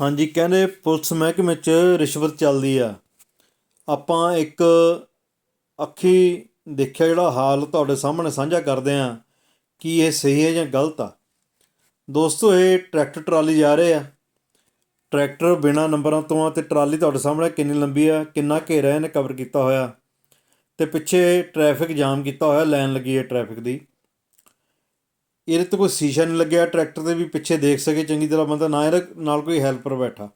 ਹਾਂਜੀ, ਕਹਿੰਦੇ ਪੁਲਿਸ ਮਹਿਕਮੇ 'ਚ ਰਿਸ਼ਵਤ ਚੱਲਦੀ ਆ। ਆਪਾਂ ਇੱਕ ਅੱਖੀ ਦੇਖਿਆ ਜਿਹੜਾ ਹਾਲ ਤੁਹਾਡੇ ਸਾਹਮਣੇ ਸਾਂਝਾ ਕਰਦੇ ਆ, ਕਿ ਇਹ ਸਹੀ ਹੈ ਜਾਂ ਗਲਤ ਆ? ਦੋਸਤੋ, ਇਹ ਟਰੈਕਟਰ ਟਰਾਲੀ ਜਾ ਰਹੇ ਆ। ਟਰੈਕਟਰ ਬਿਨਾ ਨੰਬਰਾਂ ਤੋਂ ਆ ਤੇ ਟਰਾਲੀ ਤੁਹਾਡੇ ਸਾਹਮਣੇ ਕਿੰਨੀ ਲੰਬੀ ਆ, ਕਿੰਨਾ ਘੇਰਾ ਇਹਨੇ ਕਵਰ ਕੀਤਾ ਹੋਇਆ। ਤੇ ਪਿੱਛੇ ਟ੍ਰੈਫਿਕ ਜਾਮ ਕੀਤਾ ਹੋਇਆ, ਲਾਈਨ ਲੱਗੀ ਹੈ ਟ੍ਰੈਫਿਕ ਦੀ। ਇਹਦੇ ਤੇ ਕੋਈ ਸ਼ੀਸ਼ਾ ਨਹੀਂ ਲੱਗਿਆ, ਟਰੈਕਟਰ ਦੇ ਵੀ ਪਿੱਛੇ ਦੇਖ ਸਕੇ ਚੰਗੀ ਤਰ੍ਹਾਂ ਬੰਦਾ, ਨਾ ਇਹਦੇ ਨਾਲ ਕੋਈ ਹੈਲਪਰ ਬੈਠਾ।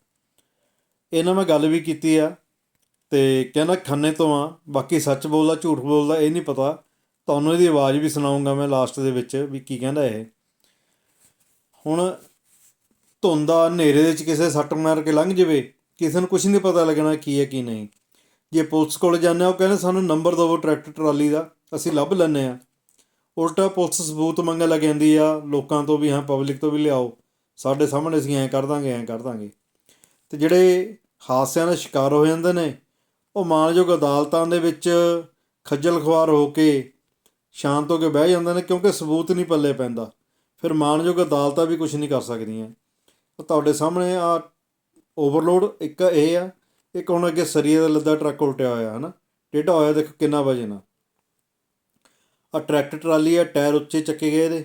ਇਹਨਾਂ ਮੈਂ ਗੱਲ ਵੀ ਕੀਤੀ ਆ ਤੇ ਕਹਿੰਦਾ ਖੰਨੇ ਤੋਂ ਆ, ਬਾਕੀ ਸੱਚ ਬੋਲਦਾ, ਝੂਠ ਬੋਲਦਾ, ਇਹ ਨਹੀਂ ਪਤਾ। ਤੁਹਾਨੂੰ ਇਹਦੀ ਆਵਾਜ਼ ਵੀ ਸੁਣਾਉਂਗਾ ਮੈਂ ਲਾਸਟ ਦੇ ਵਿੱਚ ਵੀ ਕੀ ਕਹਿੰਦਾ ਇਹ। ਹੁਣ ਧੁੰਦਾ ਹਨੇਰੇ ਦੇ ਵਿੱਚ ਕਿਸੇ ਸੱਟ ਮਾਰ ਕੇ ਲੰਘ ਜਾਵੇ, ਕਿਸੇ ਨੂੰ ਕੁਝ ਨਹੀਂ ਪਤਾ ਲੱਗਣਾ ਕੀ ਹੈ, ਕੀ ਨਹੀਂ। ਜੇ ਪੁਲਿਸ ਕੋਲ ਜਾਂਦੇ ਆ, ਉਹ ਕਹਿੰਦੇ ਸਾਨੂੰ ਨੰਬਰ ਦਿਓ ਟਰੈਕਟਰ ਟਰਾਲੀ ਦਾ, ਅਸੀਂ ਲੱਭ ਲੈਂਦੇ ਆ। ਉਲਟਾ ਪੁਲਿਸ ਸਬੂਤ ਮੰਗਣ ਲੱਗ ਜਾਂਦੀ ਆ, ਲੋਕਾਂ ਤੋਂ ਵੀ ਹਾਂ ਪਬਲਿਕ ਤੋਂ ਵੀ ਲਿਆਓ। ਸਾਡੇ ਸਾਹਮਣੇ ਅਸੀਂ ਐਂ ਕਰ ਦਾਂਗੇ, ਐਂ ਕਰ ਦਾਂਗੇ। ਤੇ ਜਿਹੜੇ ਹਾਦਸਿਆਂ ਦਾ ਸ਼ਿਕਾਰ ਹੋ ਜਾਂਦੇ ਨੇ, ਉਹ ਮਾਨਯੋਗ ਅਦਾਲਤਾਂ ਦੇ ਵਿੱਚ ਖੱਜਲ ਖੁਆਰ ਹੋ ਕੇ ਸ਼ਾਂਤ ਹੋ ਕੇ ਬਹਿ ਜਾਂਦੇ ਨੇ, ਕਿਉਂਕਿ ਸਬੂਤ ਨਹੀਂ ਪੱਲੇ ਪੈਂਦਾ। ਫਿਰ ਮਾਨਯੋਗ ਅਦਾਲਤਾਂ ਵੀ ਕੁਝ ਨਹੀਂ ਕਰ ਸਕਦੀਆਂ। ਤੁਹਾਡੇ ਸਾਹਮਣੇ ਆ ਓਵਰਲੋਡ ਇੱਕ ਇਹ ਆ, ਇੱਕ ਹੁਣ ਅੱਗੇ ਸਰੀਏ ਦਾ ਲੱਦਾ ਟਰੱਕ ਉਲਟਿਆ ਹੋਇਆ ਹੈ ਨਾ ਟੇਢਾ ਹੋਇਆ, ਦੇਖੋ ਕਿੰਨਾ ਵਜਨ ਆ। ਆ ਟਰੈਕਟਰ ਟਰਾਲੀ ਆ, ਟਾਇਰ ਉੱਚੇ ਚੱਕੇ ਗਏ ਇਹਦੇ।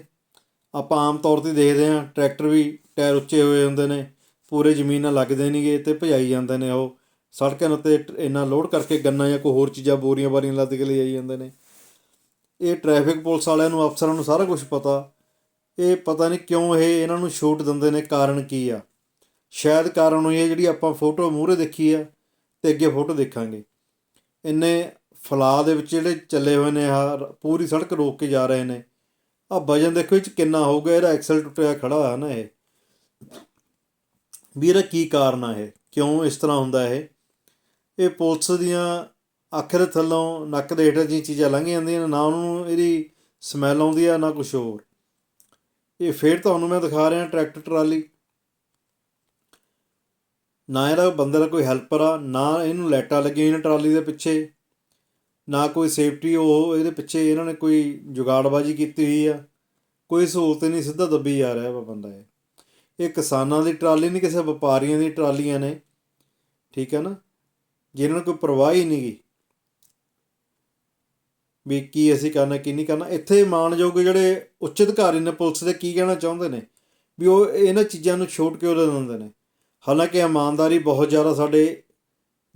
ਆਪਾਂ ਆਮ ਤੌਰ ਤੇ ਦੇਖਦੇ ਆ ਟਰੈਕਟਰ ਵੀ ਟਾਇਰ ਉੱਚੇ ਹੋਏ ਹੁੰਦੇ ਨੇ, ਪੂਰੇ ਜ਼ਮੀਨ ਨਾਲ ਲੱਗਦੇ ਨਹੀਂਗੇ ਤੇ ਭਜਾਈ ਜਾਂਦੇ ਨੇ ਉਹ। ਸੜਕਾਂ ਉੱਤੇ ਟ- ਇੰਨਾ ਲੋਡ ਕਰਕੇ ਗੰਨਾ ਜਾਂ ਕੋਈ ਹੋਰ ਚੀਜ਼ਾਂ ਬੋਰੀਆਂ ਬਾਰੀਆਂ ਲੱਦ ਕੇ ਲਿਜਾਈ ਜਾਂਦੇ ਨੇ। ਇਹ ਟ੍ਰੈਫਿਕ ਪੁਲਿਸ ਵਾਲਿਆਂ ਨੂੰ, ਅਫਸਰਾਂ ਨੂੰ ਸਾਰਾ ਕੁਝ ਪਤਾ। ਇਹ ਪਤਾ ਨਹੀਂ ਕਿਉਂ ਇਹ, ਇਹਨਾਂ ਨੂੰ ਛੂਟ ਦਿੰਦੇ ਨੇ, ਕਾਰਨ ਕੀ ਆ। ਸ਼ਾਇਦ ਕਾਰਨ ਉਹ ਇਹ ਜਿਹੜੀ ਆਪਾਂ ਫੋਟੋ ਮੂਹਰੇ ਦੇਖੀ ਆ, ਤੇ ਅੱਗੇ ਫੋਟੋ ਦੇਖਾਂਗੇ। ਇੰਨੇ ਫਲਾ ਦੇ ਵਿੱਚ ਜਿਹੜੇ ਚੱਲੇ ਹੋਏ ਨੇ ਆ ਪੂਰੀ ਸੜਕ ਰੋਕ ਕੇ ਜਾ ਰਹੇ ਨੇ। ਆ ਵਜਨ ਦੇਖੋ ਇਹ ਚ ਕਿੰਨਾ ਹੋਊਗਾ, ਇਹਦਾ ਐਕਸਲ ਟੁੱਟਿਆ ਖੜਾ ਹੋਇਆ ਨਾ ਇਹ। ਵੀ ਇਹਦਾ ਕੀ ਕਾਰਨ ਆ ਇਹ? ਕਿਉਂ ਇਸ ਤਰ੍ਹਾਂ ਹੁੰਦਾ ਇਹ? ਇਹ ਪੁਲਿਸ ਦੀਆਂ ਅੱਖ ਦੇ ਥੱਲੋਂ ਨੱਕ ਦੇ ਹੇਠਾਂ ਜੀ ਚੀਜ਼ਾਂ ਲੰਘ ਜਾਂਦੀਆਂ ਨੇ, ਨਾ ਉਹਨੂੰ ਇਹਦੀ ਸਮੈਲ ਆਉਂਦੀ ਆ, ਨਾ ਕੁਝ ਹੋਰ। ਇਹ ਫੇਰ ਤੁਹਾਨੂੰ ਮੈਂ ਦਿਖਾ ਰਿਹਾ ਟਰੈਕਟਰ ਟਰਾਲੀ। ਨਾ ਇਹਦਾ ਬੰਦੇ ਦਾ ਕੋਈ ਹੈਲਪਰ ਆ, ਨਾ ਇਹਨੂੰ ਲਾਈਟਾਂ ਲੱਗੀਆਂ ਹੋਈਆਂ ਨੇ ਟਰਾਲੀ ਦੇ ਪਿੱਛੇ। ਨਾ ਕੋਈ ਸੇਫਟੀ, ਉਹ ਇਹਦੇ ਪਿੱਛੇ ਇਹਨਾਂ ਨੇ ਕੋਈ ਜੁਗਾੜਬਾਜੀ ਕੀਤੀ ਹੋਈ ਆ। ਕੋਈ ਸਹੂਲਤ ਨਹੀਂ ਸਿੱਧਾ ਦੱਬੀ ਜਾ ਰਿਹਾ ਵਾ ਬੰਦਾ ਇਹ। ਇਹ ਕਿਸਾਨਾਂ ਦੀ ਟਰਾਲੀ ਨਹੀਂ, ਕਿਸੇ ਵਪਾਰੀਆਂ ਦੀ ਟਰਾਲੀਆਂ ਨੇ। ਠੀਕ ਹੈ ਨਾ? ਜਿਹਨਾਂ ਨੂੰ ਕੋਈ ਪਰਵਾਹ ਹੀ ਨਹੀਂ ਨਹੀਂਗੀ ਵੀ ਕੀ ਅਸੀਂ ਕਰਨਾ, ਕੀ ਨਹੀਂ ਕਰਨਾ। ਇੱਥੇ ਮਾਨਯੋਗ ਜਿਹੜੇ ਉੱਚ ਅਧਿਕਾਰੀ ਨੇ ਪੁਲਿਸ ਦੇ, ਕੀ ਕਹਿਣਾ ਚਾਹੁੰਦੇ ਨੇ? ਵੀ ਉਹ ਇਹਨਾਂ ਚੀਜ਼ਾਂ ਨੂੰ ਛੋਟ ਕਿਉਂ ਦੇ ਦਿੰਦੇ ਨੇ। ਹਾਲਾਂਕਿ ਇਮਾਨਦਾਰੀ ਬਹੁਤ ਜ਼ਿਆਦਾ ਸਾਡੇ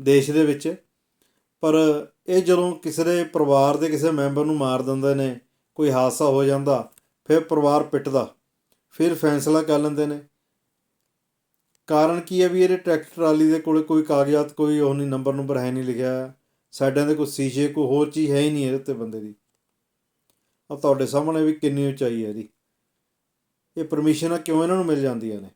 ਦੇਸ਼ ਦੇ ਵਿੱਚ ਪਰ ਇਹ ਜਦੋਂ ਕਿਸੇ ਦੇ ਪਰਿਵਾਰ ਦੇ ਕਿਸੇ ਮੈਂਬਰ ਨੂੰ ਮਾਰ ਦਿੰਦੇ ਨੇ, ਕੋਈ ਹਾਦਸਾ ਹੋ ਜਾਂਦਾ, ਫਿਰ ਪਰਿਵਾਰ ਪਿੱਟਦਾ, ਫਿਰ ਫੈਸਲਾ ਕਰ ਲੈਂਦੇ ਨੇ। ਕਾਰਨ ਕੀ ਹੈ ਵੀ ਇਹਦੇ ਟਰੈਕਟਰ ਟਰਾਲੀ ਦੇ ਕੋਲੇ ਕੋਈ ਕਾਗਜ਼ਾਤ, ਕੋਈ ਉਹ ਨਹੀਂ, ਨੰਬਰ ਨੰਬਰ ਹੈ ਨਹੀਂ ਲਿਖਿਆ ਸਾਡਿਆਂ ਦੇ ਕੋਈ ਸ਼ੀਸ਼ੇ, ਕੋਈ ਹੋਰ ਚੀਜ਼ ਹੈ ਹੀ ਨਹੀਂ ਇਹਦੇ ਉੱਤੇ ਬੰਦੇ ਦੀ। ਆ ਤੁਹਾਡੇ ਸਾਹਮਣੇ ਵੀ ਕਿੰਨੀ ਉਚਾਈ ਹੈ ਇਹਦੀ ਇਹ ਪਰਮਿਸ਼ਨਾਂ ਕਿਉਂ ਇਹਨਾਂ ਨੂੰ ਮਿਲ ਜਾਂਦੀਆਂ ਨੇ?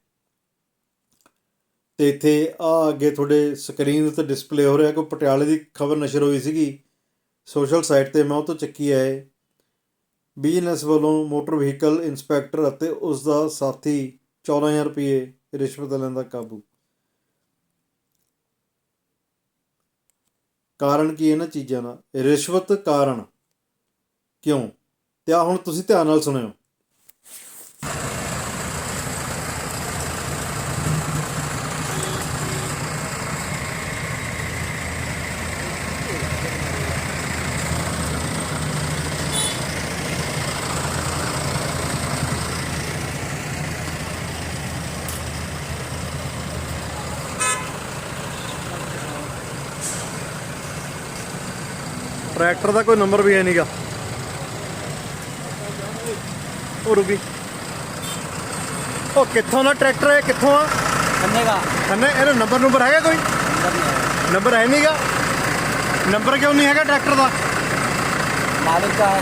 ਅਤੇ ਇੱਥੇ ਆ ਅੱਗੇ ਤੁਹਾਡੇ ਸਕਰੀਨ ਉੱਤੇ ਡਿਸਪਲੇ ਹੋ ਰਿਹਾ ਕੋਈ ਪਟਿਆਲੇ ਦੀ ਖਬਰ ਨਸ਼ਰ ਹੋਈ ਸੀਗੀ। ਸੋਸ਼ਲ ਸਾਈਟ ਤੇ ਮੈਂ ਉਹ ਤੋਂ ਚੱਕੀ ਆਏ ਇਹ ਬਿਜ਼ਨਸ ਵੱਲੋਂ ਮੋਟਰ ਵਹੀਕਲ ਇੰਸਪੈਕਟਰ ਅਤੇ ਉਸ ਦਾ ਸਾਥੀ 14000 ਰੁਪਏ ਰਿਸ਼ਵਤ ਲੈਣ ਦਾ ਕਾਬੂ। ਕਾਰਨ ਕੀ ਇਹਨਾਂ ਚੀਜ਼ਾਂ ਦਾ? ਰਿਸ਼ਵਤ ਕਾਰਨ ਕਿਉਂ? ਤੇ ਆ ਹੁਣ ਤੁਸੀਂ ਧਿਆਨ ਨਾਲ ਸੁਣਿਓ। ਟਰੈਕਟਰ ਦਾ ਕੋਈ ਨੰਬਰ ਵੀ ਹੈ ਨਹੀਂਗਾ। ਉਹ ਰੁਕੀ। ਉਹ ਕਿੱਥੋਂ ਦਾ ਟਰੈਕਟਰ ਹੈ ਕਿੱਥੋਂ ਆ? ਖੰਨੇ ਦਾ। ਖੰਨੇ ਇਹਦਾ ਨੰਬਰ ਨੰਬਰ ਹੈਗਾ ਕੋਈ? ਨੰਬਰ ਹੈ ਨਹੀਂਗਾ। ਨੰਬਰ ਕਿਉਂ ਨਹੀਂ ਹੈਗਾ ਟਰੈਕਟਰ ਦਾ? ਮਾਲਕ ਦਾ